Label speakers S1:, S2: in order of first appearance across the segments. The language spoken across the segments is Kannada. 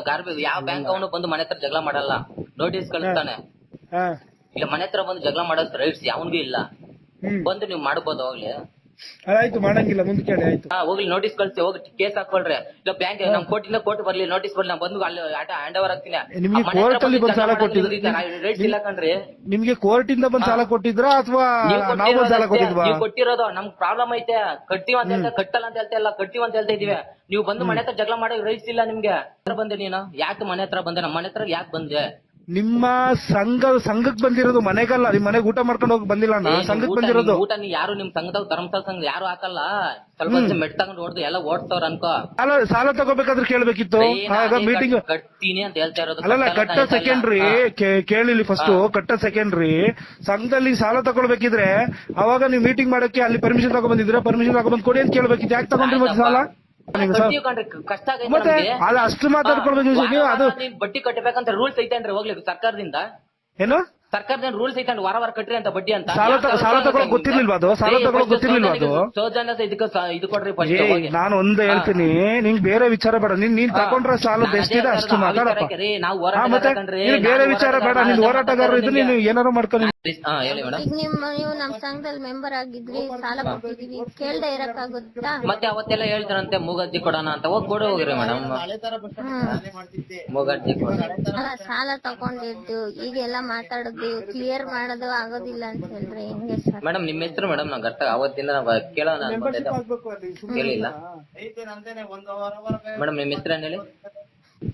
S1: ಗಾರ್ಬಿ ಯಾವ ಬ್ಯಾಂಕ್ ಅವನು ಬಂದು ಮನೆ ಹತ್ರ ಜಗಳ ಮಾಡಲ್ಲ. ನೋಟಿಸ್ ಕಳಿಸ್ತಾನೆ.
S2: ಹಾ
S1: ಇಲ್ಲ ಮನೆ ಹತ್ರ ಬಂದು ಜಗಳ ಮಾಡೋ ರೈಟ್ಸ್ ಯಾವನಿಗೂ ಇಲ್ಲ. ಬಂದು ನೀವು ಮಾಡ್ಬೋದು ಹೋಗ್ಲಿ
S2: ಆಯ್ತು ಮಾಡಂಗಿಲ್ಲ ಮುಂದೆ ಕೇಳಿ ಆಯ್ತು.
S1: ಹಾ ಹೋಗ್ಲಿ ನೋಟಿಸ್ ಕಳ್ಸಿ ಹೋಗಿ ಕೇಸ್ ಹಾಕೊಳ್ರಿ ಇಲ್ಲ ಬ್ಯಾಂಕ್ ನಮ್ ಕೋರ್ಟಿಂದ ಕೋರ್ಟ್ ಬರ್ಲಿ ನೋಟಿಸ್ ಬರ್ಲಿ ನಾ ಬಂದು ಅಲ್ಲಿ ಆಟ ಹ್ಯಾಂಡ್ ಓವರ್ ಆಗ್ತೀನಿ
S2: ನಿಮ್ಗೆ ಕೋರ್ಟ್ ಅಲ್ಲಿ ಬಂದು ಸಾಲ ಕೊಟ್ಟಿದ್ದು-
S1: ರೈಟ್ಸ್ ಇಲ್ಲ ಕಣ್ರಿ.
S2: ನಿಮ್ಗೆ ಕೋರ್ಟ್ ಇಂದ ಬಂದ್ ಸಾಲ ಕೊಟ್ಟಿದ್ರ ಅಥವಾ
S1: ನೀವ್
S2: ಬಂದ್ ಸಾಲ ಕೊಟ್ಟಿದ್ವಾ?
S1: ನೀವ್ ಕೊಟ್ಟಿರೋದು ನಮ್ಗ್ ಪ್ರಾಬ್ಲಮ್ ಐತೆ. ಕಟ್ತೀವ ಅಂತ ಹೇಳ್ತಾ ಕಟ್ಟಲ್ಲ ಅಂತ ಹೇಳ್ತಾ ಇಲ್ಲ ಕಟ್ತೀವ ಅಂತ ಹೇಳ್ತಾ ಇದೀವಿ. ನೀವು ಬಂದು ಮನೆ ಹತ್ರ ಜಗಳ ಮಾಡೋ ರೈಟ್ಸ್ ಇಲ್ಲ ನಿಮ್ಗೆ. ಬಂದೆ ನೀನು. ಯಾಕೆ ಮನೆ ಹತ್ರ ಬಂದೆ? ನಮ್ಮ ಮನೆ ಹತ್ರ ಯಾಕೆ ಬಂದೆ?
S2: ನಿಮ್ಮ ಸಂಘ ಸಂಘಕ್ ಬಂದಿರೋದು ಮನೆಗಲ್ಲ. ನಿಮ್ ಮನೆಗೆ ಊಟ ಮಾಡ್ಕೊಂಡು ಹೋಗಿ ಬಂದಿಲ್ಲ ಅಣ್ಣ.
S1: ಏ,
S2: ಸಂಘಕ್ ಬಂದಿರೋದು.
S1: ಊಟ ನೀ ಯಾರು ನಿಮ್ ಸಂಘದಾಗ ಧರ್ಮಸ್ಥಳ ಸಂಘ ಯಾರು ಹಾಕಲ್ಲ. ಸ್ವಲ್ಪ ಹೊತ್ತು ಮೆಟ್ ತಗೊಂಡು ಹೊಡ್ದು ಎಲ್ಲ ಓಡ್ತವ್ರ ಅನ್ಕೋ.
S2: ಸಾಲ ಸಾಲ ತಗೋಬೇಕಾದ್ರೆ ಕೇಳ್ಬೇಕಿತ್ತು. ಆಗ ಮೀಟಿಂಗ್
S1: ಕಟ್- ಕಟ್ತೀನಿ ಅಂತ ಹೇಳ್ತಾ ಇರೋದು
S2: ಅಲ್ಲಲ್ಲ ಕಟ್ಟ
S1: ಸೆಕೆಂಡ್ ರೀ
S2: ಸೆಕೆಂಡ್ರಿ ಕೇಳಿಲಿ ಫಸ್ಟ್ ಕಟ್ಟ ಸೆಕೆಂಡ್ರಿ ಸಂಘದಲ್ಲಿ ಸಾಲ ತಗೊಳ್ಬೇಕಿದ್ರೆ ಅವಾಗ ನೀವು ಮೀಟಿಂಗ್ ಮಾಡಕ್ಕೆ ಅಲ್ಲಿ ಪರ್ಮಿಷನ್ ತಗೊಂಡ್ಬಂದಿದ್ರೆ ಪರ್ಮಿಷನ್ ತಗೊಂಡ್ಬಂದ್ ಕೊಡಿ ಅಂತ ಕೇಳ್ಬೇಕಿತ್ತು. ಯಾಕೆ ತಗೊಂಡ್ರಿ ಮತ್ತೆ ಸಾಲ?
S1: ಕಷ್ಟ
S2: ಮತ್ತೆ. ಅಲ್ಲ ಅಷ್ಟು ಮಾತಾಡ್ಕೊಳ್ಬೇಕು ನೀವು ಅದು
S1: ಬಡ್ಡಿ ಕಟ್ಟಬೇಕಂತ ರೂಲ್ಸ್ ಐತೇನ್ರಿ ಹೋಗ್ಲಿಕ್ಕೆ ಸರ್ಕಾರದಿಂದ.
S2: ಏನು?
S1: ಸರ್ಕಾರದಿಂದ ರೂಲ್ಸ್ ಐತೆ ವಾರ ವಾರ ಕಟ್ರಿ ಅಂತ ಬಡ್ಡಿ ಅಂತ.
S2: ಸಾಲ ಸಾಲ ತಗೊಳಕ್ ಗೊತ್ತಿರ್ಲಿಲ್ವಾ ಅದು? ಸಾಲ ತಗೊಳಕ್ ಗೊತ್ತಿರ್ಲಿಲ್ವಾ ಅದು?
S1: ಸೌಜನ್ಯ ಇದಕ್ಕೆ ಇದು ಕೊಡ್ರಿ
S2: ನಾನು ಒಂದೇ ಹೇಳ್ತೀನಿ ನಿಂಗ್ ಬೇರೆ ವಿಚಾರ ಬೇಡ. ನೀನ್ ನೀನ್ ತಗೊಂಡ್ರೆ ಸಾಲ ಬೆಸ್ಟ್ ಇದೆ ಅಷ್ಟು ಮಾತಾಡಪ್ಪ.
S1: ನಾವು
S2: ಬೇರೆ ವಿಚಾರ ಬೇಡ.
S1: ಹೋರಾಟಗಾರ
S2: ನೀನ್ ಹೋರಾಟಗಾರರು ಇದ್ರೆ ನೀನು ಏನಾರು ಮಾಡ್ಕೊಂಡು
S1: ಹಾ ಹೇಳಿ ಮೇಡಮ್
S3: ಈಗ ನಿಮ್ಮ ನೀವು ನಮ್ ಸಂಘದಲ್ಲಿ ಮೆಂಬರ್ ಆಗಿದ್ರಿ ಸಾಲ ಕೊಟ್ಟಿದೀವಿ. ಕೇಳ್ದೆ ಇರಕ್ಕಾಗುತ್ತಾ?
S1: ಮತ್ತೆ ಅವತ್ತೆಲ್ಲ ಹೇಳ್ತಾರಂತೆ ಮೂಗಜ್ಜಿ ಕೊಡೋಣ ಅಂತ. ಹೋಗಿ ಕೊಡು ಹೋಗಿರಿ ಮೇಡಮ್ ಮೂಗಜ್ಜಿ ಕೊಡ.
S3: ಅಲ್ಲ ಸಾಲ ತಗೊಂಡಿದ್ದು ಈಗೆಲ್ಲ ಮಾತಾಡೋದು ಕ್ಲಿಯರ್ ಮಾಡೋದು ಆಗೋದಿಲ್ಲ ಅಂತ ಹೇಳ್ರಿ ಹೆಂಗೆ ಸರ್
S1: ಮೇಡಮ್ ನಿಮ್ಮ ಹೆಸರು ಮೇಡಮ್ ನಂಗೆ ಅರ್ಥ ಅವತ್ತಿಂದ ನಾವು ಕೇಳೋಣ ಅನ್ಕೊಂಡಿದ್ದೆ ಕೇಳಿಲ್ಲ. ಮೇಡಮ್ ನಿಮ್ಮ ಹೆಸರು ಏನ್ ಹೇಳಿ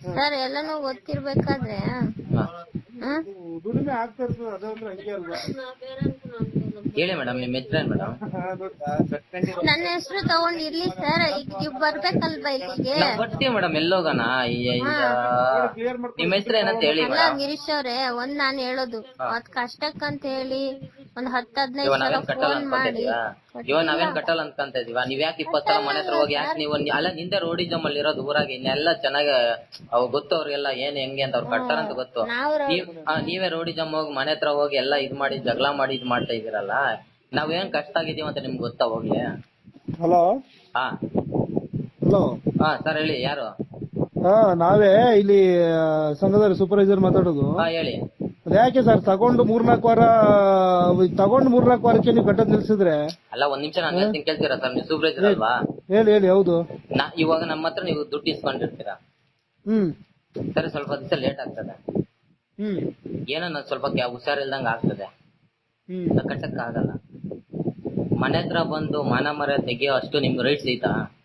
S3: ಸರ್ ಎಲ್ಲಾನು ಗೊತ್ತಿರ್ಬೇಕಾದ್ರೆ
S2: ದುಡಿಮೆ ಆಗ್ತಾ ಇರ್ತದೆ ಅದಂದ್ರೆ ಹಂಗೆ ಅಲ್ವಾ?
S1: ಹೇಳಿ ಮೇಡಮ್ ನಿಮ್ಮ ಹೆಸರು ಏನ್ ಮೇಡಮ್
S3: ನನ್ನ ಹೆಸರು ತಗೊಂಡ್ ಇರ್ಲಿ ಸರ್ ಈಗ ಬರ್ಬೇಕಲ್ವ ಬರ್ಬೇಕಲ್ವಾ ಇಲ್ಲಿಗೆ?
S1: ನಾವ್ ಬರ್ತೀವಿ ಮೇಡಮ್ ಎಲ್ಲೋಗೋಣ. ಅಯ್ಯ ನಿಮ್ಮ ಹೆಸರು ಏನಂತ ಹೇಳಿ
S3: ಅಲ್ಲ
S1: ಮೇಡಮ್
S3: ಗಿರೀಶ್ ಅವ್ರೆ ಒಂದ್ ನಾನ್ ಹೇಳೋದು. ಅದ್ ಕಷ್ಟಕ್ಕಂತ ಹೇಳಿ. ಒಂದ್ ಹತ್ತು ಹದಿನೈದು
S1: ಇವಾಗ
S3: ಸಲ
S1: ನಾವೇನ್ ಕಟ್ಟಲ್ಲ
S3: ಫೋನ್ ಮಾಡಿ.
S1: ಅನ್ಕೊಂತಿದೀವ ಇವ ನಾವೇನ್ ಕಟ್ಟಲ್ಲ ಅನ್ಕೊಂತ ಇದೀವ ನೀವ್ ಯಾಕೆ ಇಪ್ಪತ್ತಲ್ಲ ಸಲ ಮನೆ ಹತ್ರ ಹೋಗಿ ಯಾಕೆ ನೀವು ಅಲ್ಲ ನಿಂದೆ ರೋಡಿಸಮ್ ಅಲ್ಲಿ ಇರೋದು ಊರಾಗ ಇನ್ನೆಲ್ಲ ಚೆನ್ನಾಗಿ ಅವ್ ಗೊತ್ತು ಅವ್ರಿಗೆಲ್ಲ ಏನ್ ಹೆಂಗೆ ಅಂತ ಅವ್ರು ಕಟ್ತಾರಂತ ಗೊತ್ತು.
S3: ನಾವ್
S1: ನೀವ್ ಆ, ನೀವೇ ರೋಡಿಜಮ್ ಹೋಗಿ ಮನೆ ಹತ್ರ ಹೋಗಿ ಎಲ್ಲ ಇದ್ ಮಾಡಿ ಜಗಳ ಮಾಡಿ ಇದ್ ಮಾಡ್ತಾ ಇದೀರಲ್ಲ ನಾವೇನ್ ಕಷ್ಟ ಆಗಿದೀವಿ ಅಂತ ನಿಮ್ಗೆ ಗೊತ್ತಾ ಹೋಗ್ಲಿ
S2: ಹಲೋ?
S1: ಹಾ.
S2: ಹಲೋ?
S1: ಹಾ ಸರ್ ಹೇಳಿ ಯಾರು?
S2: ಹಾ ನಾವೇ ಇಲ್ಲಿ ಆ, ಸಂಘದಲ್ಲಿ ಸೂಪರ್ವೈಸರ್ ಮಾತಾಡೋದು.
S1: ಹಾ ಹೇಳಿ.
S2: ಅದ್ಯಾಕೆ ಸರ್? ತಗೊಂಡು ಮೂರ್ನಾಲ್ಕು ವಾರ ತಗೊಂಡು ಮೂರ್ನಾಲ್ಕು ವಾರಕ್ಕೆ ನೀವು ಕಟ್ಟೋದ್ ನಿಲ್ಸಿದ್ರೆ?
S1: ಅಲ್ಲ ಒಂದ್ ನಿಮಿಷ ನಾನು ಹೇಳ್ತೀನಿ ಕೇಳ್ತೀರಾ ಸರ್? ನೀವು ಸೂಪರ್ವೈಸರ್ ಅಲ್ವಾ?
S2: ಹೇಳಿ ಹೇಳಿ ಹೌದು.
S1: ನಾ ಇವಾಗ ನಮ್ಮ ಹತ್ರ ನೀವು ದುಡ್ಡು ಇಸ್ಕೊಂಡಿರ್ತೀರಾ?
S2: ಹ್ಮ್.
S1: ಸರ್ ಸ್ವಲ್ಪ ದಿವಸ ಲೇಟ್ ಆಗ್ತದೆ.
S2: ಹ್ಮ್.
S1: ಏನೋ ನಾನು ಸ್ವಲ್ಪ ಕ್ಯಾ- ಹುಷಾರಿಲ್ದಂಗ ಆಗ್ತದೆ.
S2: ಹ್ಮ್.
S1: ಕಟ್ಟಕ್ ಆಗಲ್ಲ ಮನೆ ಹತ್ರ ಬಂದು ಮಾನ ಮರ ತೆಗಿಯೋ ಅಷ್ಟು ನಿಮ್ಗೆ ರೈಟ್ ಐತಾ?
S2: ಅಲ್ಲಲ್ಲ,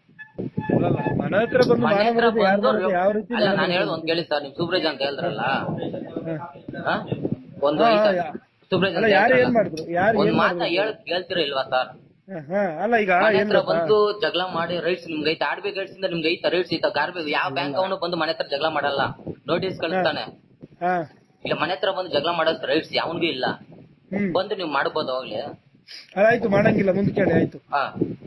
S2: ಮನೆ ಹತ್ರ ಬಂದು
S1: ಮನೆ ಹತ್ರ ಬಂದು?
S2: ಯಾವ ರೀತಿ
S1: ಅಲ್ಲ ನಾನು ಹೇಳೋದು ಒಂದ್ ಕೇಳಿ ಸರ್ ನಿಮ್ ಸೂಪ್ರೇಜ್ ಅಂತ ಹೇಳಿದ್ರಲ್ಲ? ಹಾ? ಒಂದು
S2: ಹಾ, ಯಾ- ಅಲ್ಲ
S1: ಅಂತ
S2: ಯಾರು ಏನ್
S1: ಹೇಳ್ತಾರಲ್ಲ.
S2: ಮಾಡಿದ್ರು? ಯಾರು
S1: ಒಂದ್
S2: ಏನ್
S1: ಮಾತ
S2: ಮಾಡಿದ್ರು?
S1: ಹೇಳ ಕೇಳ್ತೀರಾ ಇಲ್ವಾ ಸರ್?
S2: ಹ, ಹ, ಅಲ್ಲ ಈಗ
S1: ಮನೆ
S2: ಏನ್
S1: ಹತ್ರ
S2: ಗೊತ್ತಾ?
S1: ಬಂದು ಜಗಳ ಮಾಡಿ ರೈಟ್ಸ್ ನಿಮ್ಗೆ ಐತೆ ಆರ್ ಬಿ ರೈಟ್ಸ್ ಇಂದ ನಿಮ್ಗೆ ಐತೆ ರೈಟ್ಸ್ ಐತ ಗಾರ್ಬೇಕು ಯಾವ ಬ್ಯಾಂಕ್ ಅವನು ಬಂದು ಮನೆ ಹತ್ರ ಜಗಳ ಮಾಡಲ್ಲ. ನೋಟಿಸ್ ಕಳಿಸ್ತಾನೆ.
S2: ಹಾ.
S1: ಇಲ್ಲ ಮನೆ ಹತ್ರ ಬಂದು ಜಗಳ ಮಾಡೋ ರೈಟ್ಸ್ ಯಾವನಿಗೂ ಇಲ್ಲ.
S2: ಹ್ಮ್.
S1: ಬಂದು ನೀವು ಮಾಡ್ಬೋದು ಹೋಗ್ಲಿ
S2: ಆಯ್ತು ಮಾಡಂಗಿಲ್ಲ ಮುಂದೆ ಕೇಳಿ ಆಯ್ತು.
S1: ಹಾ
S2: ಹಾ.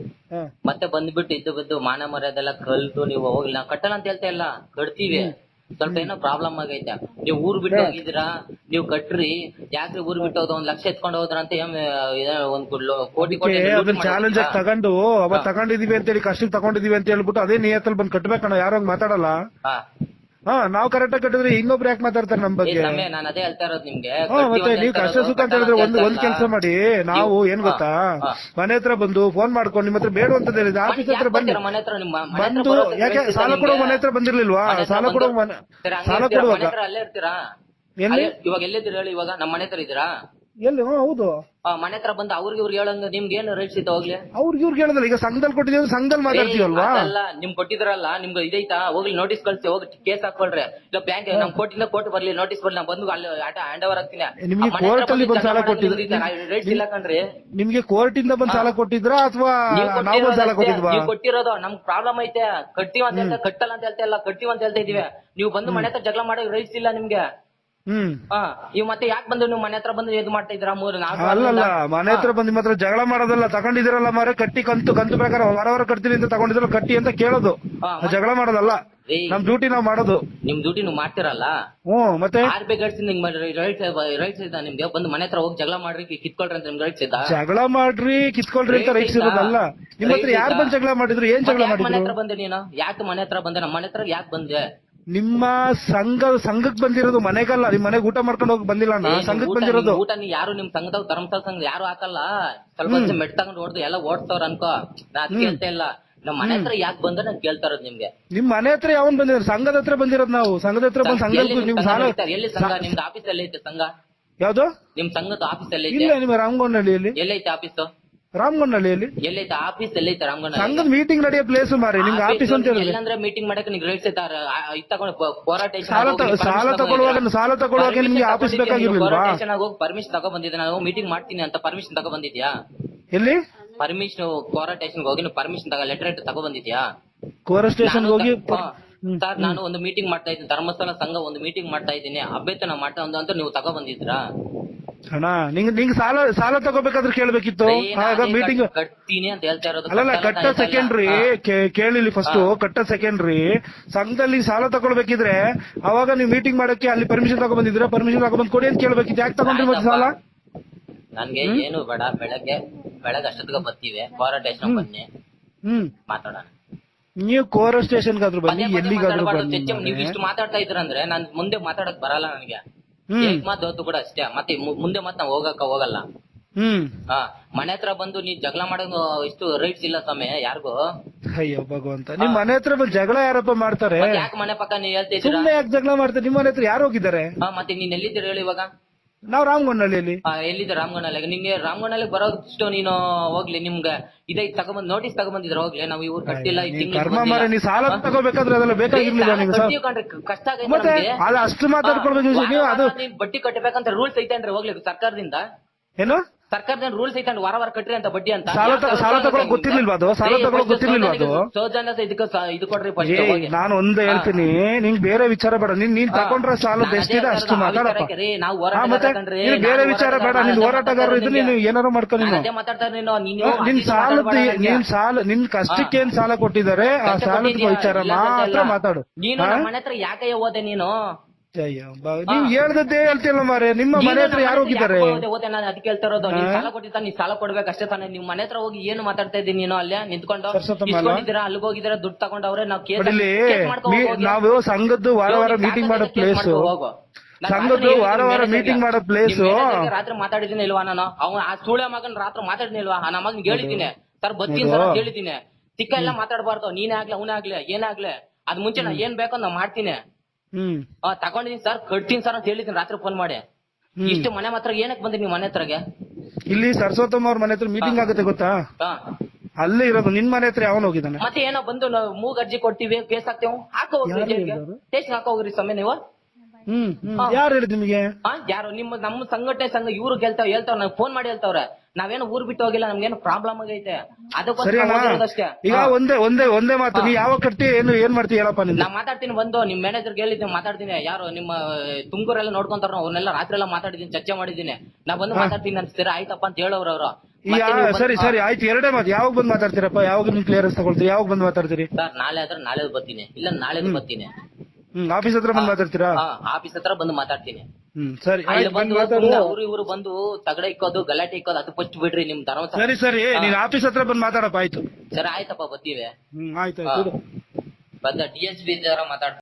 S1: ಮತ್ತೆ ಬಂದ್ಬಿಟ್ಟು ಇದ್ದು ಬಿದ್ದು ಮಾನ ಮರ್ಯಾದೆಲ್ಲ ಕಲ್ತು ನೀವು ಹೋಗಿಲ್ಲ ನಾವು ಕಟ್ಟಲ್ಲ ಅಂತ ಹೇಳ್ತಾ ಇಲ್ಲ ಕಟ್ತೀವಿ. ಸ್ವಲ್ಪ ಏನೋ ಪ್ರಾಬ್ಲಮ್ ಆಗೈತೆ. ನೀವು ಊರ್ ಬಿಟ್ಟು ಹೋಗಿದ್ದೀರಾ? ನೀವು ಕಟ್ರಿ. ಯಾಕ್ರಿ ಊರ್ ಬಿಟ್ಟು ಹೋದ ಒಂದ್ ಲಕ್ಷ ಎತ್ಕೊಂಡು ಹೋದ್ರ ಅಂತ ಒಂದ್ ಕೋಟಿ ಕೋಟಿ
S2: ಅದನ್ನ ಚಾಲೆಂಜ್ ಆಗಿ? ತಗೊಂಡು ಅವ ತಗೊಂಡಿದೀವಿ ಅಂತೇಳಿ ಕಷ್ಟ ತಗೊಂಡಿದೀವಿ ಅಂತ ಹೇಳ್ಬಿಟ್ಟು ಅದೇ ನಿಯತ್ತಲ್ಲಿ ಬಂದು ಕಟ್ಬೇಕಣ್ಣ ಯಾರೋ ಹಂಗ್ ಮಾತಾಡಲ್ಲ?
S1: ಹಾ
S2: ನಾವ್ ಕರೆಕ್ಟ್ ಆಗಿ ಕಟ್ಟಿದ್ರೆ ಇನ್ನೊಬ್ರು ಯಾಕೆ ಮಾತಾಡ್ತಾರೆ ನಮ್ ಬಗ್ಗೆ?
S1: ನಾನು ಅದೇ ಹೇಳ್ತಾ ಇರೋದು ನಿಮ್ಗೆ.
S2: ಹಾ ಮತ್ತೆ ನೀವು ಕಷ್ಟ ಸುಖ ಅಂತ ಹೇಳಿದ್ರೆ ಒಂದ್ ಒಂದ್ ಕೆಲಸ ಮಾಡಿ. ನಾವು ಏನ್ ಗೊತ್ತಾ. ಮನೆ ಹತ್ರ ಬಂದು ಫೋನ್ ಮಾಡ್ಕೊಂಡು ನಿಮ್ ಹತ್ರ ಬೇಡ ಅಂತ ಹೇಳಿದ್ರೆ ಆಫೀಸ್ ಹತ್ರ ಬನ್ನಿ.
S1: ಮನೆ ಹತ್ರ ನಿಮ್ಮ
S2: ಬಂದು ಯಾಕೆ ಸಾಲ ಕೊಡೋ? ಮನೆ ಹತ್ರ ಬಂದಿರ್ಲಿಲ್ವಾ? ಸಾಲ ಕೊಡೋ ಮನೆ ಸಾಲ? ಕೊಡುವಾಗ
S1: ಅಲ್ಲೇ ಇರ್ತೀರಾ?
S2: ಎಲ್ಲಿ?
S1: ಇವಾಗ ಎಲ್ಲಿದ್ದೀರಾ ಹೇಳಿ ಇವಾಗ ನಮ್ಮ ಮನೆ ಹತ್ರ ಇದ್ದೀರಾ?
S2: ಎಲ್ಲಿ? ಹ್ಮ್ ಹೌದು.
S1: ಆ, ಮನೆ ಹತ್ರ ಬಂದು ಅವ್ರಿಗೆ ಇವ್ರಿಗೆ ಹೇಳಂಗ ನಿಮ್ಗೆ ಏನು ರೈಟ್ಸ್ ಹೋಗ್ಲಿ?
S2: ಅವ್ರಿಗೆ ಇವ್ರಿಗೆ ಹೇಳಿದ್ರೆ ಈಗ ಸಂಘದಲ್ಲಿ ಕೊಟ್ಟಿದ್ದೀವಿ ಸಂಘದಲ್ಲಿ ಮಾತಾಡ್ತೀವಲ್ವಾ?
S1: ಅಲ್ಲ ನಿಮ್ ಕೊಟ್ಟಿದ್ರಲ್ಲ ನಿಮ್ಗೆ ಇದೈತಾ? ಹೋಗ್ಲಿ ನೋಟಿಸ್ ಕಳ್ಸಿ ಹೋಗಿ ಕೇಸ್ ಹಾಕೊಳ್ರಿ ಇಲ್ಲ ಬ್ಯಾಂಕ್ ನಮ್ ಕೋರ್ಟಿಂದ ಕೋರ್ಟ್ ಬರ್ಲಿ ನೋಟಿಸ್ ಬರ್ಲಿ ನಾ ಬಂದು ಅಲ್ಲಿ ಆಟ ಹ್ಯಾಂಡ್ ಓವರ್ ಆಗ್ತೀನಿ
S2: ನಿಮ್ಗೆ
S1: ಆ ಮನೆ ಹತ್ರ
S2: court ಅಲ್ಲಿ ಬಂದು ಸಾಲ ಕೊಟ್ಟಿದ್ರು-
S1: ರೈಟ್ಸ್ ಇಲ್ಲ ಕಣ್ರಿ.
S2: ನಿಮ್ಗೆ ಕೋರ್ಟ್ ಇಂದ ಬಂದ್ ಸಾಲ ಕೊಟ್ಟಿದ್ರ ಅಥವಾ
S1: ನೀವ್
S2: ನಾವು ಬಂದ್ ಸಾಲ ಕೊಟ್ಟಿದ್ವಾ?
S1: ನೀವು ಕೊಟ್ಟಿರೋದು ನಮ್ಗ್ ಪ್ರಾಬ್ಲಮ್ ಐತೆ. ಕಟ್ತೀವಿ ಅಂತ ಹೇಳ್ತಾ ಕಟ್ಟಲ್ಲ ಅಂತ ಹೇಳ್ತಾ ಇಲ್ಲ ಕಟ್ತೀವಿ ಅಂತ ಹೇಳ್ತಾ ಇದೀವಿ. ನೀವು ಬಂದು ಮನೆ ಹತ್ರ ಜಗಳ ಮಾಡಿ ರೈಟ್ಸ್ ಇಲ್ಲ ನಿಮ್ಗೆ.
S2: ಹ್ಮ್.
S1: ಹಾ ಇವ್ ಮತ್ತೆ ಯಾಕೆ ಬಂದು ನೀವು ಮನೆ ಹತ್ರ ಬಂದು ಇದು ಮಾಡ್ತಾ ಇದ್ದೀರಾ ಮೂರು ನಾಲ್ಕು
S2: ಅಲ್ಲಲ್ಲ? ಮನೆ ಹತ್ರ ಬಂದ್ ನಿಮ್ಮ ಹತ್ರ ಜಗಳ ಮಾಡೋದಲ್ಲ ತಗೊಂಡಿದಿರಲ್ಲ ಮಾರೆ ಕಟ್ಟಿ ಕಂತು ಕಂತು ಪ್ರಕಾರ ವಾರ ವಾರ ಕಟ್ತೀನಿ ಅಂತ ತಗೊಂಡಿದ್ರ ಕಟ್ಟಿ ಅಂತ ಕೇಳೋದು.
S1: ಹಾ,
S2: ಆ ಜಗಳ ಮಾಡೋದಲ್ಲ. ನಮ್ ಡ್ಯೂಟಿ ನಾವ್ ಮಾಡೋದು.
S1: ನಿಮ್ ಡ್ಯೂಟಿ ನೀವು ಮಾಡ್ತಿರಲ್ಲ?
S2: ಹ್ಮ್ ಮತ್ತೆ?
S1: R B guides right rights rights ಇದ್ದ ನಿಮ್ಗೆ ಬಂದು ಮನೆ ಹತ್ರ ಹೋಗಿ ಜಗಳ ಮಾಡ್ರಿ ಕಿ- ಕಿತ್ಕೊಳ್ರಿ ಅಂತ ನಿಮ್ಗೆ ರೈಟ್ಸ್ ಇದ್ದ
S2: ಜಗಳ ಮಾಡ್ರಿ ಕಿತ್ಕೊಳ್ರಿ ಅಂತ ರೈಟ್ಸ್ ಇರೋದಲ್ಲ. ನಿಮ್ ಹತ್ರ ಯಾರು ಬಂದ್ ಜಗಳ ಮಾಡಿದ್ರು ಏನ್ ಜಗಳ
S1: ಮನೆ
S2: ಮಾಡಿದ್ರು?
S1: ಹತ್ರ ಬಂದೆ ನೀನು? ಯಾಕೆ ಮನೆ ಹತ್ರ ಬಂದೆ? ನಮ್ಮ ಮನೆ ಹತ್ರ ಯಾಕೆ ಬಂದೆ?
S2: ನಿಮ್ಮ ಸಂಘ ಸಂಘಕ್ಕೆ ಬಂದಿರೋದು ಮನೆಗಲ್ಲ. ನಿಮ್ ಮನೆಗೆ ಊಟ ಮಾಡ್ಕೊಂಡು ಹೋಗಿ ಬಂದಿಲ್ಲ ಅಣ್ಣ.
S1: ಏ, ನಿಮ್
S2: ಸಂಘಕ್
S1: ಊಟ-
S2: ಬಂದಿರೋದು.
S1: ನಿಮ್ ಊಟ ನೀ ಯಾರು ನಿಮ್ ಸಂಘದಾಗ ಧರ್ಮಸ್ಥಳ ಸಂಘ ಯಾರು ಹಾಕಲ್ಲ? ಸ್ವಲ್ಪ ಹೊತ್ತು ಮೆಟ್ ತಗೊಂಡು ಹೊಡ್ದು ಎಲ್ಲ ಓಡ್ತವ್ರ ಅನ್ಕೋ. ನಾ ಅದ್ ಕೇಳ್ತಾ ಇಲ್ಲ. ನಮ್ ಮನೆ ಹತ್ರ ಯಾಕೆ ಬಂದ್ರೆ ನಾನ್ ಕೇಳ್ತಾ ಇರೋದು ನಿಮ್ಗೆ.
S2: ನಿಮ್ ಮನೆ ಹತ್ರ ಯಾವನ್ ಬಂದಿರೋದು? ಸಂಘದ ಹತ್ರ ಬಂದಿರೋದು ನಾವು. ಸಂಘದ ಹತ್ರ ಬಂದ್
S1: ಎಲ್ಲಿ
S2: ಸಂಘದ
S1: ನಿಮ್
S2: ನಿಮ್
S1: ಸಂಘ
S2: ಸಾಲ
S1: ಎಲ್ಲಿ ಸಂಘ? ನಿಮ್ದು ಆಫೀಸ್ ಎಲ್ಲ ಐತೆ ಸಂಘ?
S2: ಯಾವ್ದು?
S1: ನಿಮ್ ಸಂಘದ ಆಫೀಸ್ ಎಲ್ಲ
S2: ಇಲ್ಲ
S1: ಐತೆ
S2: ನಿಮ್ಮ ರಾಮಗೊಂಡಹಳ್ಳಿಯಲ್ಲಿ
S1: ಎಲ್ಲೈತೆ ಆಫೀಸ್
S2: ರಾಮಗೊಂಡಹಳ್ಳಿಯಲ್ಲಿ
S1: ಎಲ್ಲೈತೆ ಆಫೀಸ್ ಎಲ್ಲೈತೆ ರಾಮಗಣ
S2: ಸಂಘದ ಮೀಟಿಂಗ್ ನಡೆಯೋ ಪ್ಲೇಸ್ ಮಾರಿ ನಿಮ್ಗೆ ಆಫೀಸ್ ಅಂತ ಹೇಳಿದ್ರೆ.
S1: ಎಲ್ಲಂದ್ರೆ ಮೀಟಿಂಗ್ ಮಾಡಕ್ಕೆ ನಿಮ್ಗೆ ಐತಾರ ಇದ್ ತಗೊಂಡು ಹೋರಾಟ
S2: ಸಾಲ ತ- ಸಾಲ ತಗೊಳ್ಳುವಾಗ ಸಾಲ ತಗೊಳ್ಳುವಾಗ ನಿಮ್ಗೆ ಆಫೀಸ್ ಬೇಕಾಗಿರ್ಲಿಲ್ವಾ?
S1: ಹೋಗಿ ಪರ್ಮಿಷನ್ ತಗೋ ಬಂದಿದ್ದೆ ನಾನು ಮೀಟಿಂಗ್ ಮಾಡ್ತೀನಿ ಅಂತ ಪರ್ಮಿಷನ್ ತಗೋ ಬಂದಿದ್ಯಾ
S2: ಎಲ್ಲಿ?
S1: ಪರ್ಮಿಷನ್ ಕೋರಾ ಹೋಗಿ ನೀವು ಪರ್ಮಿಷನ್ ತಗೋ ಲೆಟರ್ ತಗೋ ಬಂದಿದ್ಯಾ
S2: ಕೋರ ಸ್ಟೇಷನ್ ಹೋಗಿ
S1: ಸರ್ ನಾನು ಒಂದು ಮೀಟಿಂಗ್ ಮಾಡ್ತಾ ಇದ್ದೀನಿ. ಧರ್ಮಸ್ಥಳ ಸಂಘ ಒಂದು ಮೀಟಿಂಗ್ ಮಾಡ್ತಾ ಇದ್ದೀನಿ. ಅಭ್ಯರ್ಥನ ಮಾಡ್ತಾ ಒಂದು ಅಂತ ನೀವು ತಗೋ ಬಂದಿದ್ರಾ
S2: ಅಣ್ಣ ನಿಂಗ್ ನಿಂಗ್ ಸಾಲ ಸಾಲ ತಗೋಬೇಕಾದ್ರೆ ಕೇಳ್ಬೇಕಿತ್ತು. ಆಗ ಮೀಟಿಂಗ್
S1: ಕಟ್- ಕಟ್ತೀನಿ ಅಂತ ಹೇಳ್ತಾ ಇರೋದು
S2: ಅಲ್ಲಲ್ಲ ಕಟ್ಟ
S1: ಸೆಕೆಂಡ್ ರೀ.
S2: ಸೆಕೆಂಡ್ರಿ ಕೇಳಿಲಿ ಫಸ್ಟ್ ಕಟ್ಟ ಸೆಕೆಂಡ್ರಿ ಸಂಘದಲ್ಲಿ ಸಾಲ ತಗೊಳ್ಬೇಕಿದ್ರೆ ಅವಾಗ ನೀವು ಮೀಟಿಂಗ್ ಮಾಡಕ್ಕೆ ಅಲ್ಲಿ ಪರ್ಮಿಷನ್ ತಗೊಂಡ್ಬಂದಿದ್ರೆ ಪರ್ಮಿಷನ್ ತಗೊಂಡ್ಬಂದ್ ಕೊಡಿ ಅಂತ ಕೇಳ್ಬೇಕಿತ್ತು. ಯಾಕೆ ತಗೊಂಡ್ರಿ ಮತ್ತೆ ಸಾಲ?
S1: ನನ್ಗೆ ಏನು ಬೇಡ. ಬೆಳಗ್ಗೆ ಬೆಳಗ್ಗೆ ಅಷ್ಟೊತ್ತಿಗೆ ಬರ್ತೀವಿ. ಕೋರಾ ಸ್ಟೇಷನ್ ಬನ್ನಿ.
S2: ಹ್ಮ್.
S1: ಮಾತಾಡೋಣ.
S2: ನೀವು ಕೋರ ಸ್ಟೇಷನ್ಗಾದ್ರು ಬನ್ನಿ ಎಲ್ಲಿಗಾದ್ರೂ. ಬನ್ನಿ
S1: ಚಚ್ಚ, ಇಷ್ಟು ಮಾತಾಡ್ತಾ ಇದ್ರಂದ್ರೆ ನಾನು ಮುಂದೆ ಮಾತಾಡಕ್ ಬರಲ್ಲ ನನಗೆ. ಮಾತು ಹೊತ್ತು ಕೂಡ ಅಷ್ಟೇ. ಮತ್ತೆ ಮು- ಮುಂದೆ ಮತ್ತೆ ನಾವು ಹೋಗಕ್ಕ ಹೋಗಲ್ಲ.
S2: ಹ್ಮ್.
S1: ಹಾ ಮನೆ ಹತ್ರ ಬಂದು ನೀ ಜಗಳ ಮಾಡೋ ಇಷ್ಟು ರೈಟ್ಸ್ ಇಲ್ಲ ಸ್ವಾಮಿ ಯಾರಿಗೂ?
S2: ಅಯ್ಯೋ ಭಗವಂತ ನಿಮ್ ಮನೆ ಹತ್ರ ಬಂದ್ ಜಗಳ ಯಾರಪ್ಪ ಮಾಡ್ತಾರೆ?
S1: ಯಾಕೆ ಮನೆ ಪಕ್ಕ ನೀ ಹೇಳ್ತಿದ್ದೀರಾ
S2: ಸುಮ್ನೆ ಯಾಕೆ ಜಗಳ ಮಾಡ್ತಾರೆ? ನಿಮ್ಮ ಮನೆ ಹತ್ರ ಯಾರು ಹೋಗಿದ್ದಾರೆ?
S1: ಹಾ ಮತ್ತೆ ನೀನ್ ಎಲ್ಲಿದ್ದೀರ ಹೇಳಿ ಇವಾಗ?
S2: ನಾವ್ ರಾಮಗೊಂಡಹಳ್ಳಿಯಲ್ಲಿ
S1: ಆ, ಎಲ್ಲಿದ್ದ ರಾಮಗಣ್ಣಲ್ಲಿ ನಿಂಗೆ ರಾಮಗಣ್ಣಲ್ಲಿ ಬರೋದಿಷ್ಟು ನೀನು ಹೋಗ್ಲಿ ನಿಮ್ಗೆ. ಇದೇ ತಗೊಂಬಂದ್ ನೋಟಿಸ್ ತಗೊಂಬಂದಿದ್ರ ಹೋಗ್ಲಿ. ನಾವು ಇವ್ರು ಕಟ್ಟಿಲ್ಲ ಈ ತಿಂಗ್ಳು
S2: ಕರ್ಮ ಮಾರ ನೀ ಸಾಲ? ತಗೋಬೇಕಾದ್ರೆ ಅದೆಲ್ಲ ಬೇಕಾಗಿರ್ಲಿಲ್ಲ ನಿಮ್ಗೆ ಸರ್
S1: ಕಷ್ಟ ಆಗೈತೆ
S2: ಮತ್ತೆ
S1: ನಮ್ಗೆ.
S2: ಅಲ್ಲ ಅಷ್ಟು ಮಾತಾಡ್ಕೊಳ್ಬೇಕು ನೀವು ಅದು
S1: ಬಡ್ಡಿ ಕಟ್ಟಬೇಕಂತ ರೂಲ್ಸ್ ಐತೇನ್ರಿ ಹೋಗ್ಲಿ ಸರ್ಕಾರದಿಂದ.
S2: ಏನು?
S1: ಸರ್ಕಾರದಿಂದ ರೂಲ್ಸ್ ಐತೆ ವಾರ ವಾರ ಕಟ್ಟ್ರಿ ಅಂತ ಬಡ್ಡಿ ಅಂತ.
S2: ಸಾಲ ತ- ಸಾಲ ತಗೊಳಕ್ ಗೊತ್ತಿರ್ಲಿಲ್ವಾ ಅದು? ಸಾಲ ತಗೊಳಕ್ ಗೊತ್ತಿರ್ಲಿಲ್ವಾ ಅದು?
S1: ಸೌಜನ್ಯ ಇದಕ್ಕೆ ಇದು ಕೊಡ್ರಿ
S2: ಏ
S1: ಫಸ್ಟ್ ಹೋಗಿ.
S2: ನಾನು ಒಂದೇ ಹೇಳ್ತೀನಿ. ನಿಂಗ್ ಬೇರೆ ವಿಚಾರ ಬೇಡ. ನೀನ್ ನೀನ್ ತಗೊಂಡ್ರೆ ಸಾಲ
S1: ನಾನು
S2: ಎಷ್ಟಿದೆ
S1: ಅದೇ
S2: ಅಷ್ಟು ಮಾತಾಡಪ್ಪ.
S1: ರೀ, ನಾವು
S2: ಹಾ ಮತ್ತೆ
S1: ಹೋರಾಟಗಾರ
S2: ನೀನ್ ಬೇರೆ
S1: ನಾನು
S2: ವಿಚಾರ ಬೇಡ.
S1: ಹೋರಾಟಗಾರ,
S2: ನೀನ್
S1: ನಾನು
S2: ಹೋರಾಟಗಾರರು ಇದ್ರೆ ನೀನು ಏನಾರು ಮಾಡ್ಕೊ
S1: ನಾನು
S2: ನೀನು.
S1: ಅದೇ ನೀನು ನೀನು
S2: ನಿನ್
S1: ಸಾಲ
S2: ಸಾಲದ
S1: ಮಾತಾಡ್ಬೇಡ ನಂಗೆ.
S2: ನಿನ್ ಸಾಲ ನಿನ್ ಕಷ್ಟಕ್ಕೆ ಏನ್ ಸಾಲ ಕೊಟ್ಟಿದ್ದಾರೆ? ಆ
S1: ಕಷ್ಟ
S2: ಸಾಲದ
S1: ಕೊಟ್ಟಿದ್ಯಾ?
S2: ವಿಚಾರ
S1: ಇಲ್ಲ ಅಂತ
S2: ಮಾತ್ರ. ಮಾತಾಡು.
S1: ನೀನು
S2: ಹಾ?
S1: ನಮ್ಮ ಮನೆ ಹತ್ರ ಯಾಕೆ ಹೋದೆ ನೀನು?
S2: ಅಯ್ಯೋ, ಬಾ- ನೀವ್ ಹೇಳ್ದದ್ದೇ ಹೇಳ್ತಿಲ್ಲ ಮಾರೆ ನಿಮ್ಮ ಮನೆ ಹತ್ರ ಯಾರು
S1: ಮನೆ ಹತ್ರ
S2: ಹೋಗಿದ್ದಾರೆ?
S1: ಯಾಕೆ ಹೋದೆ? ಹೋದೆ ನಾನು ಅದಕ್ಕೆ ಹೇಳ್ತಾ ಇರೋದು. ನೀನ್ ಸಾಲ ಕೊಟ್ಟಿದ್ದ ನೀನ್ ಸಾಲ ಕೊಡ್ಬೇಕು ಅಷ್ಟೇ ತಾನೇ. ನಿಮ್ ಮನೆ ಹತ್ರ ಹೋಗಿ ಏನು ಮಾತಾಡ್ತಾ ಇದ್ದೀನಿ ನೀನು ಅಲ್ಲೇ? ನಿಂತ್ಕೊಂಡು
S2: ಅಲ್ವಾ?
S1: ಇಸ್ಕೊಂಡಿದ್ದೀರಾ? ಅಲ್ಲಿಗೆ ಹೋಗಿದ್ದೀರಾ? ದುಡ್ಡು ತಗೊಂಡವ್ರೆ ನಾವು ಕೇಸ್
S2: ನೋಡಿಲ್ಲಿ
S1: ಕೇಸ್ ಮಾಡ್ಕೊ
S2: ಮೀ-
S1: ಹೋಗಿ.
S2: ನಾವು ಸಂಘದ್ದು ವಾರ ವಾರ
S1: ಹೋಗಿ
S2: ಮೀಟಿಂಗ್ ಮಾಡೋ
S1: ಕಾಗದ ಕೇಸ್
S2: ಪ್ಲೇಸ್
S1: ಮಾಡ್ಕೊ ಹೋಗು. ನಾನು
S2: ಸಂಘದ್ದು
S1: ರಾತ್ರಿ
S2: ವಾರ ವಾರ ಮೀಟಿಂಗ್ ಮಾಡೋ ಪ್ಲೇಸ್
S1: manager ಗೆ ರಾತ್ರಿ ಮಾತಾಡಿದ್ದೀನಿ ಇಲ್ವಾ ನಾನು? ಅವ್ನು ಆ ಸೂಳೆ ಮಗನ್ ರಾತ್ರಿ ಮಾತಾಡಿದ್ನಿ ಇಲ್ವಾ ಮಗನ್ ಹೇಳಿದ್ದೀನಿ. ಸರ್ ಬರ್ತೀನಿ ಸರ್ ಅಂತ ಹೇಳಿದ್ದೀನಿ. ತಿಕ್ಕ ಎಲ್ಲ ಮಾತಾಡಬಾರ್ದು. ನೀನೇ ಆಗ್ಲಿ ಅವನೇ ಆಗ್ಲಿ ಏನಾಗ್ಲಿ ಅದ್ ಮುಂಚೆ ನಾ ಏನ್ ಬೇಕೋ ನಾ ಮಾಡ್ತೀನಿ.
S2: ಹ್ಮ್.
S1: ಆ, ತಗೊಂಡಿದ್ದೀನಿ ಸರ್ ಕಟ್ತೀನಿ ಸರ್ ಅಂತ ಹೇಳಿದ್ದೀನಿ ರಾತ್ರಿ ಫೋನ್ ಮಾಡಿ. ಇಷ್ಟು ಮನೆ ಮಾತ್ರ ಏನಕ್ಕೆ ಬಂದ್ರಿ ನೀವು ಮನೆ ಹತ್ರಗೆ?
S2: ಇಲ್ಲಿ ಸರಸ್ವತಮ್ಮ ಅವ್ರ ಮನೆ ಹತ್ರ ಮೀಟಿಂಗ್ ಆಗುತ್ತೆ ಗೊತ್ತಾ?
S1: ಹಾ.
S2: ಅಲ್ಲೇ ಇರೋದು ನಿನ್ ಮನೆ ಹತ್ರ ಯಾವನ್ ಹೋಗಿದ್ದಾನೆ.
S1: ಮತ್ತೆ ಏನೋ ಬಂದು ನಾವು ಮೂಗ್ ಅರ್ಜಿ ಕೊಡ್ತೀವಿ ಕೇಸ್ ಹಾಕ್ತೇವೆ ಹಾಕೋ ಹೋಗ್ರಿ ಸ್ಟೇಷನ್ ಹಾಕೋ ಹೋಗ್ರಿ ಸ್ವಾಮಿ ನೀವು.
S2: ಹ್ಮ್ ಹ್ಮ್. ಯಾರು ಹೇಳಿದ್ ನಿಮಗೆ?
S1: ಯಾರು? ನಿಮ್ಮ ನಮ್ಮ ಸಂಘಟನೆ ಸಂಘ ಇವ್ರು ಗೆಲ್ತಾವ್ ಹೇಳ್ತಾವ್ ನಂಗೆ ಫೋನ್ ಮಾಡಿ ಹೇಳ್ತಾವ್ರೆ. ನಾವೇನು ಊರ್ ಬಿಟ್ಟು ಹೋಗಿಲ್ಲ ನಮ್ಗೇನು ಪ್ರಾಬ್ಲಮ್ ಆಗೈತೆ.
S2: ಸರಿ
S1: ಅದಕ್ಕೋಸ್ಕರ
S2: ಅಣ್ಣ
S1: ಹೋಗಿರೋದಷ್ಟೇ
S2: ಈಗ ಒಂದೇ ಒಂದೇ ಒಂದೇ ಮಾತು. ನೀ ಯಾವಾಗ ಕಟ್ಟಿ ಏನು ಏನ್ ಮಾಡ್ತೀಯ ಹೇಳಪ್ಪ ನಿಂದು
S1: ನಾ ಮಾತಾಡ್ತೀನಿ ಬಂದು ನಿಮ್ ಮ್ಯಾನೇಜರ್ ಹೇಳಿದ್ದೀನಿ ಮಾತಾಡ್ತೀನಿ. ಯಾರು ನಿಮ್ಮ ತುಮಕೂರೆಲ್ಲ ನೋಡ್ಕೊಂತಾರ ಅವ್ರನ್ನೆಲ್ಲ ರಾತ್ರಿ ಎಲ್ಲ ಮಾತಾಡಿದೀನಿ ಚರ್ಚೆ ಮಾಡಿದೀನಿ ನಾ ಬಂದು ಮಾತಾಡ್ತೀನಿ ಅನ್ಸ್ತೀರಾ ಆಯ್ತಪ್ಪ ಅಂತ ಹೇಳೋರು ಅವರು.
S2: ಸರಿ ಸರಿ ಆಯ್ತು. ಎರಡೇ ಮಾತು. ಯಾವಾಗ ಬಂದ್ ಮಾತಾಡ್ತೀರಪ್ಪ? ಯಾವಾಗ ನಿಮ್ ಕ್ಲಿಯರೆನ್ಸ್ ತಗೊಳ್ತೀರಿ? ಯಾವಾಗ ಬಂದ್ ಮಾತಾಡ್ತೀರಿ?
S1: ಸರ್ ನಾಳೆ ಆದ್ರೆ ನಾಳೆ ಬರ್ತೀನಿ. ಇಲ್ಲ ನಾಳೆ ಬರ್ತೀನಿ.
S2: ಹ್ಮ್ ಆಫೀಸ್ ಹತ್ರ ಬಂದು ಮಾತಾಡ್ತೀರಾ?
S1: ಹಾ ಆಫೀಸ್ ಹತ್ರ ಬಂದು ಮಾತಾಡ್ತೀನಿ.
S2: ಹ್ಮ್ ಸರಿ
S1: ಅಲ್ಲಿ
S2: ಆಯ್ತು ಬಂದ್
S1: ಬಂದು
S2: ಮಾತಾಡು.
S1: ಅವರು ಇವರು ಬಂದು ತಗಡೆ ಇಕ್ಕೋದು ಗಲಾಟೆ ಇಕ್ಕೋದು ಅದು ಫಸ್ಟ್ ಬಿಡ್ರಿ ನಿಮ್ ಧರ್ಮಸ್ಥಳ
S2: ಸರಿ ಸರಿ ನೀನ್ ಆಫೀಸ್ ಹತ್ರ ಬಂದು ಮಾತಾಡಪ್ಪ ಆಯ್ತು.
S1: ಸರಿ ಆಯ್ತಪ್ಪ ಬರ್ತೀವಿ.
S2: ಹ್ಮ್ ಆಯ್ತು ಆಯ್ತು ಇಡು.
S1: ಬಂದ ಡಿ ಎಸ್ ಮಾತಾಡ್ತೀನಿ.